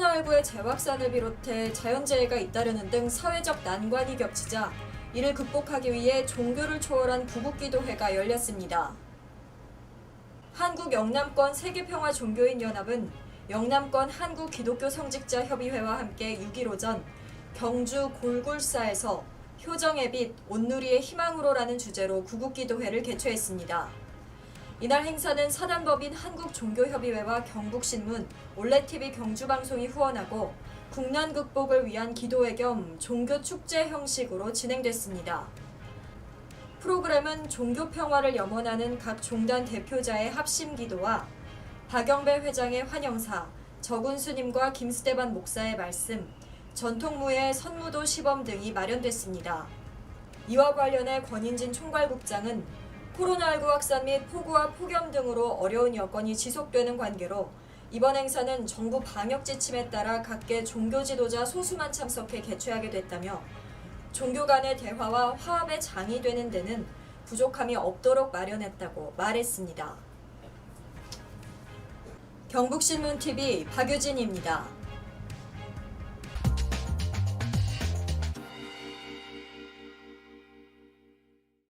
코로나19의 재확산을 비롯해 자연재해가 잇따르는 등 사회적 난관이 겹치자 이를 극복하기 위해 종교를 초월한 구국기도회가 열렸습니다. 한국 영남권 세계평화 종교인 연합은 영남권 한국 기독교 성직자 협의회와 함께 6일 오전 경주 골굴사에서 효정의 빛 온누리의 희망으로라는 주제로 구국기도회를 개최했습니다. 이날 행사는 사단법인 한국종교협의회와 경북신문, 올레TV 경주방송이 후원하고 국난 극복을 위한 기도회 겸 종교축제 형식으로 진행됐습니다. 프로그램은 종교 평화를 염원하는 각 종단 대표자의 합심 기도와 박영배 회장의 환영사, 정운수님과 김스테반 목사의 말씀, 전통무예 선무도 시범 등이 마련됐습니다. 이와 관련해 권인진 총괄국장은 코로나19 확산 및 폭우와 폭염 등으로 어려운 여건이 지속되는 관계로 이번 행사는 정부 방역 지침에 따라 각계 종교 지도자 소수만 참석해 개최하게 됐다며 종교 간의 대화와 화합의 장이 되는 데는 부족함이 없도록 마련했다고 말했습니다. 경북신문TV 박유진입니다.